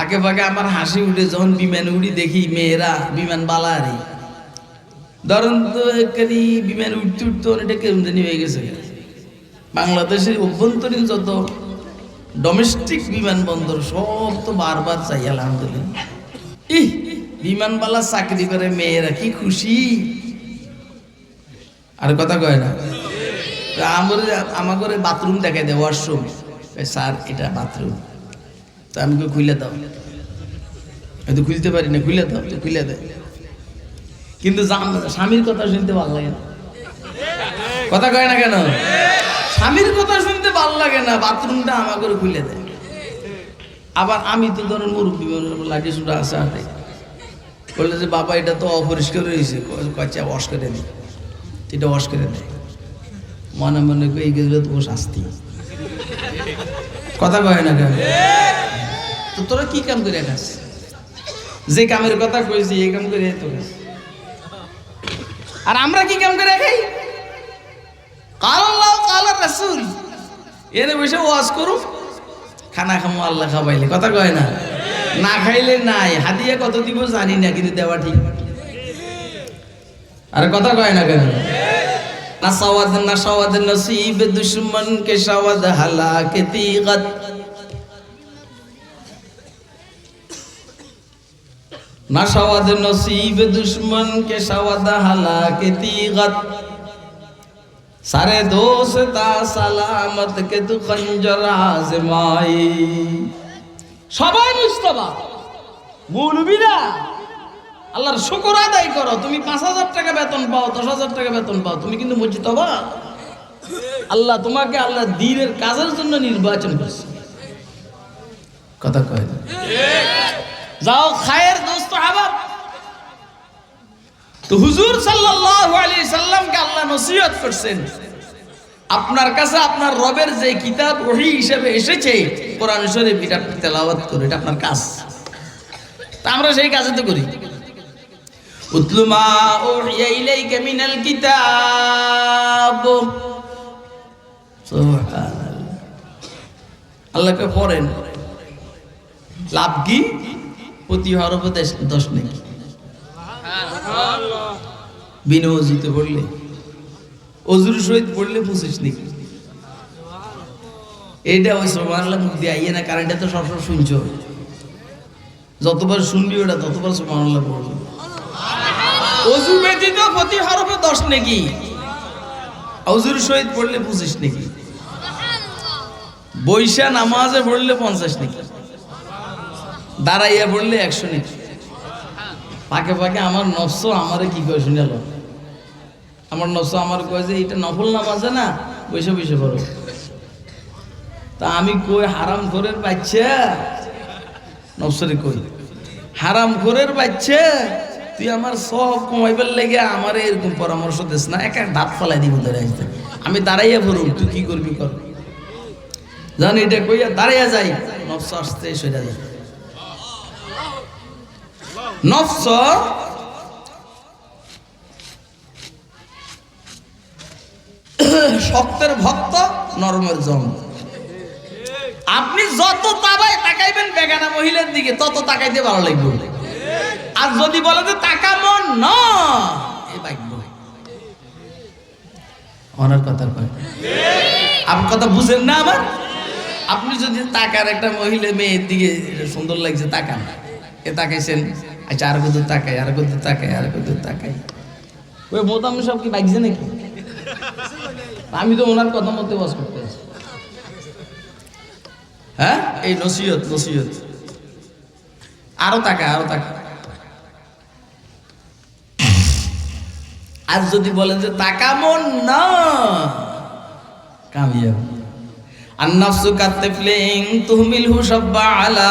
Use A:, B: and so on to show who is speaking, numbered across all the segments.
A: আগে ফাঁকে আমার হাসি উঠে যখন বিমান উড়ি দেখি মেয়েরা বিমান বালারি। ধরুন তো একখানি বিমান উঠতে উঠতে অনেকটা কেমন জানি হয়ে গেছে। বাংলাদেশের অভ্যন্তরীণ যত ডোমেস্টিক বিমানবন্দর, সব তো বারবার চাই, আলহামদুলিল্লাহ। ইহ বিমানবালা চাকরি করে মেয়েরা, কি খুশি। আর কথা কয় না। আমার আমার করে বাথরুম দেখাই দেয় ওয়াশরুম স্যার, এটা বাথরুম আমি কই খুলে দাও? হয়তো খুলতে পারি না খুলে দাও তো খুলে দেয় কিন্তু স্বামীর কথা শুনতে ভালো লাগে না। কথা কয় না কেন? স্বামীর কথা শুনতে ভালো লাগে না, বাথরুমটা আমার করে খুলে দেয়। আবার আমি তো ধরেন মুরব্বী লাঠি সুটা আছে হাতে। বললে যে, বাবা, এটা তো অপরিষ্কার হয়েছে কচ্চা ওয়াশ করে দিই এটা ওয়াশ করে দেয় মনে মনে করি এইগুলো তো শাস্তি। কথা কয় না কেন? তোরা কি কাম করে খাস? যে কামের কথা কইছি এই কাম করে তো আর আমরা কি কাম করে খাই? কাল আল্লাহ, কাল রাসূল। এর বসে ওয়াজ করুম খানা খামো, আল্লাহ খাবাইলে কথা কয় না? না খাইলে নাই। হাদিয়া কত দিব জানি না, কিন্তু দেওয়া ঠিক। আর কথা কয় না কেন? না সওয়াদ না সওয়াদ নসিব দুশ্মন কে সওয়াদ হালাকে তিগত। নাশাওয়াদ নসিব দুশ্মন কে শাওয়াদ হালাকে তিগত। সারে দোস্তা সালামত কে তু খঞ্জর আজমাই সবাই মুস্তফা, মৌলবীরা, আল্লাহর শুকর আদায় করো। তুমি পাঁচ হাজার টাকা বেতন পাও, দশ হাজার টাকা বেতন পাও, তুমি কিন্তু মসজিদ হবা আল্লাহ তোমাকে আল্লাহ দিনের কাজের জন্য নির্বাচন করছে। কথা কয় যাও খায়ের দোস্ত হাবাব তো হুজুর সাল্লাল্লাহু আলাইহি সাল্লামকে আল্লাহ নসিহত করছেন। আপনার কাছে আপনার রবের যে কিতাব ওহী হিসেবে এসেছে, কোরআন শরীফ এটা তেলাওয়াত করুন, এটা আপনার কাজ। তা আমরা সেই কাজে তো করি। উতলু মা উহিয়া ইলাইকা মিনাল কিতাব। সুবহানাল্লাহ। আল্লাহকে পড়েন। লাভ কি? প্রতি হরফে দশ- নাকি বিনা পড়লে, অজুর সহিত পড়লে পঁচিশ নাকি এইটা ওই সোমানাল্লাহ মুখ দিয়ে আইয়ে না কারণ এটা তো সবসময় শুনছো। যতবার শুনবি ওটা ততবার সোমানাল্লাহ পড়বে। অজু ব্যতীত প্রতি হরফে দশ নাকি অজুর সহিত পড়লে পঁচিশ নাকি বৈশা নামাজে পড়লে পঞ্চাশ নাকি দাঁড়াইয়া পড়লে একশো নাকি পাকে পাকে আমার নফস আমারে কি কয় শুনে আমার নফস আমার কয় যে এটা নফল নামাজে না, বসে বসে পড়ো। তা আমি কই, হারাম ঘরের বাচ্চা? নফসরে কই, হারাম ঘরের বাচ্চা? তুই আমার সব কমাইবার লেগে আমার এরকম পরামর্শ দিস না, একা দাঁত ফলাই দিব ধরে আসতে। আমি দাঁড়াইয়া পড়ুম, তুই কি করবি কর? জানি, এটা কইয়া দাঁড়াইয়া যাই, নফস আসতে সইরা যায়। নফস শক্তের ভক্ত, নরমের জম। আপনি যত তাবায় তাকাইবেন বেগানা মহিলার দিকে, তত তাকাইতে ভালো লাগবে। আর যদি বলে যে তাকা মন ন অনার কথা আপনি কথা বুঝেন না আমার? আপনি যদি তাকার একটা মহিলা মেয়ের দিকে সুন্দর লাগছে, তাকান। এ তাকাইছেন। আচ্ছা আর কত তাকাই, আর কত তাকাই, আর কত তাকাই। ওই মোদাম সব কি বাইকছে নাকি? আমি তো ওনার কথা মতো বাস করতে হ্যাঁ? এই নসিহত নসিহত। আরও তাকা আরও তাকা আর যদি বলেন যে তাকামন না, কামিয়াব। আর নাফসু কাতে ফ্লেং তুহমিল হুসাব্বা আলা।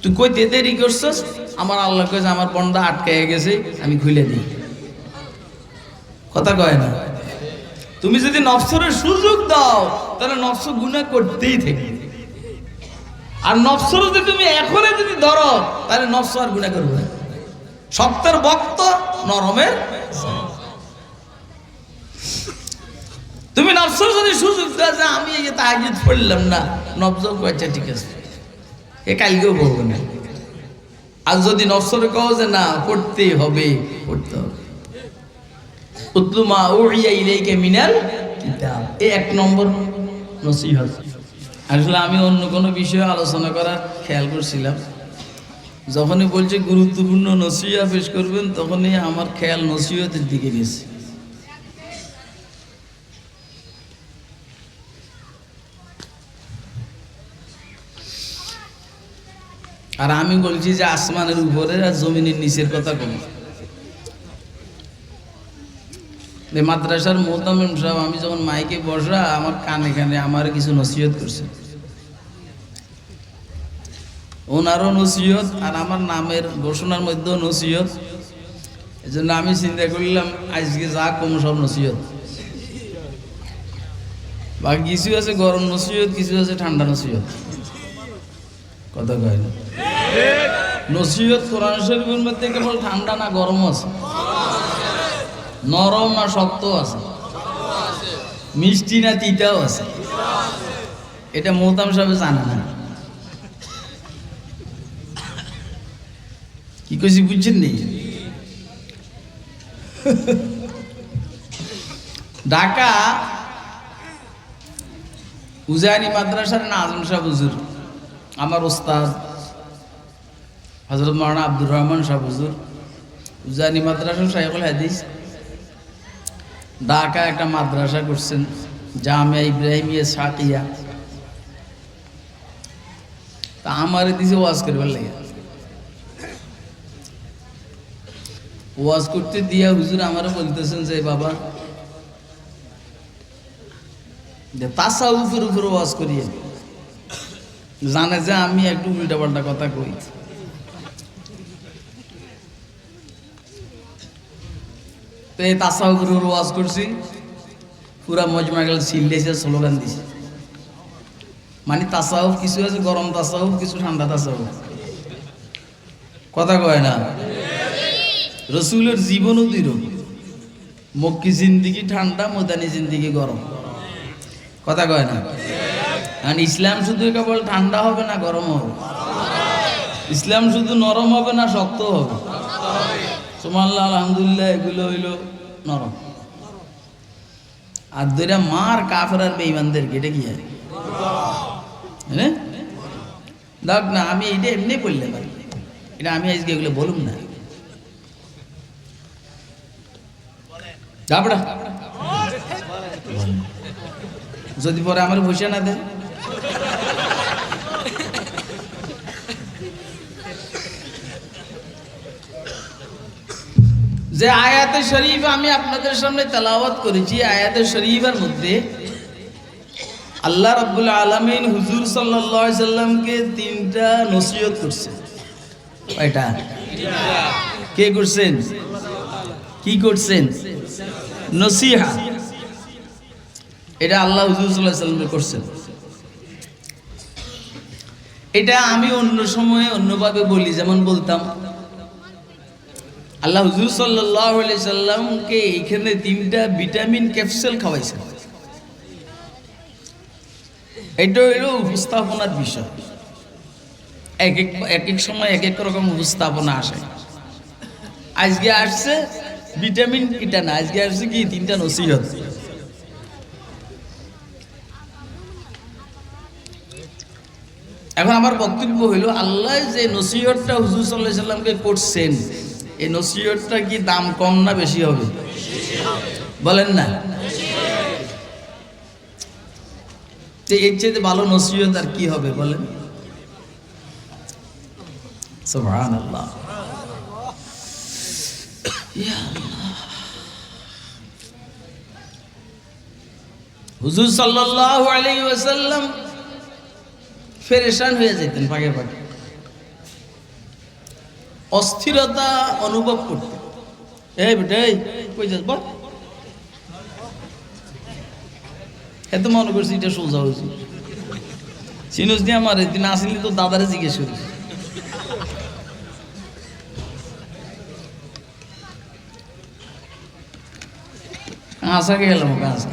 A: তুই কইতে দেরি করছস? আমার আল্লাহ কয়েছে আমার বন্ডা আটকায় গেছে, আমি খুলে দিই। কথা কয় না? তুমি যদি নফসরের সুযোগ দাও, তাহলে নফস গুণা করতেই থাকবে আর নফসর যদি তুমি এখনই যদি ধরো, তাহলে নফস আর গুণা করবে না। শক্তের বক্ত নরমের তুমি নফসর যদি সুযোগ দাও, যে আমি এই যে পড়লাম না নফসর কয়েছে ঠিক আছে। এ কালকেও বলব না। আর যদি নফসর কও যে না, পড়তেই হবে, পড়তে হবে। উতলুমা উড়িয়া ইলাইকে মিনাল কিতাব। এই এক নম্বর নসিহত। আসলে আমি অন্য কোনো বিষয়ে আলোচনা করার খেয়াল করছিলাম। যখনই বলছে গুরুত্বপূর্ণ নসিহা পেশ করবেন, তখনই আমার খেয়াল নসিহতের দিকে গেছে। আর আমি বলছি যে আসমানের উপরে আর জমিনের নিচের কথা কম। মাদ্রাসার মোহতামিম সাহেব, আমি যখন মাইকে বসা, আমার কানে কানে আমার কিছু নসিহত করছে। ওনারও নসিহত আর আমার নামের ঘোষণার মধ্যেও নসিহত। এই জন্য আমি চিন্তা করলাম, আজকে যা কম সব নসিহত। বা কিছু আছে গরম নসিহত, কিছু আছে ঠান্ডা নসিহত। কথা কয় না। নসিহত কোরআন শরীফের মধ্যে কেবল ঠান্ডা না গরম আছে? নরম না শক্ত আছে? মিষ্টি না তিতাও আছে? এটা মোহতাম সাহেব জানে না। কি কইছি বুঝছেন নি? ঢাকা উজানি মাদ্রাসার না আজম শাহ হুজুর। আমার ওস্তাদ হজরত মৌলানা আব্দুর রহমান শাহ হুজুর। উজানি মাদ্রাসা শাইখুল হাদিস। ঢাকা একটা মাদ্রাসা করছেন, জামিয়া ইব্রাহিমিয়া সাকিয়া। তা আমার দিছে ওয়াজ করবার লাগে। ওয়াজ করতে দিয়া হুজুর আমারও বলতেছেন যে বাবা তাসাউফের উপরে ওয়াজ করিয়ে জানে যে আমি একটু উল্টা পাল্টা কথা কই। তো এই তাসাউফের উপরে ওয়াজ করছি। পুরা মজমা গেল সিল্লেছে স্লোগান দিছে মানে তাসাউফ কিছু আছে গরম তাসাউফ কিছু ঠান্ডা তাসাউফ কথা কয় না? রসুলের জীবনও দুইরকম মক্কি জিন্দিগি ঠান্ডা, মোদানি জিন্দিগি গরম। কথা কয় না? কারণ ইসলাম শুধু কেবল ঠান্ডা হবে না গরম হবে। ইসলাম শুধু নরম হবে না, শক্ত হবে। সুমাল্লাহ আলহামদুলিল্লাহ, এগুলো হইল নরম। আর দুইটা মার কাফের আর বেইমানদেরকে এটা কি আর হ্যাঁ? দেখ না, আমি এটা এমনি বললে পারি। এটা আমি আজকে এগুলো বলুন না। যদি পরে আমার বসে না দেয়। যে আয়াতে শরীফ আমি আপনাদের সামনে তেলাওয়াত করেছি, আয়াতে শরীফের মধ্যে আল্লাহ রাব্বুল আলামিন হুজুর সাল্লাল্লাহু সাল্লামকে তিনটা নসিহত করছে এটা কে করছেন? কি করছেন? নসিহা। এটা আল্লাহ হুজুর আলাইহি সাল্লামকে করছেন। এটা আমি অন্য সময়ে অন্যভাবে বলি, যেমন বলতাম আল্লাহ হুজুর সাল্লাহ সাল্লামকে এখানে তিনটা ভিটামিন ক্যাপসুল খাওয়াইছেন এটা হইল উপস্থাপনার বিষয়। এক এক এক এক সময় এক এক রকম উপস্থাপনা আসে। আজকে আসছে ভিটামিন এটা না, আজকে আসছে কি তিনটা নসিহত। এখন আমার বক্তব্য হইল আল্লাহ যে নসিহতটা হুজুর সাল্লাহ সাল্লামকে করছেন এই নসিহতটা কি দাম কম না বেশি হবে? বলেন না। এর চেয়ে ভালো নসিহত আর কি হবে বলেন। হুজুর সাল্লাল্লাহু আলাইহি ওয়াসাল্লাম ফেরেশান হয়ে যেতেন পাকে পাকে। অস্থিরতা অনুভব করতে। এই বেটা, এই, কই যাস, বল। এত মনে করছি এটা সোজা হয়েছে। চিনুস দিয়ে আমার দিন আসিলি তো দাদারে জিজ্ঞেস করিস। কাঁচা গেলাম কাঁচা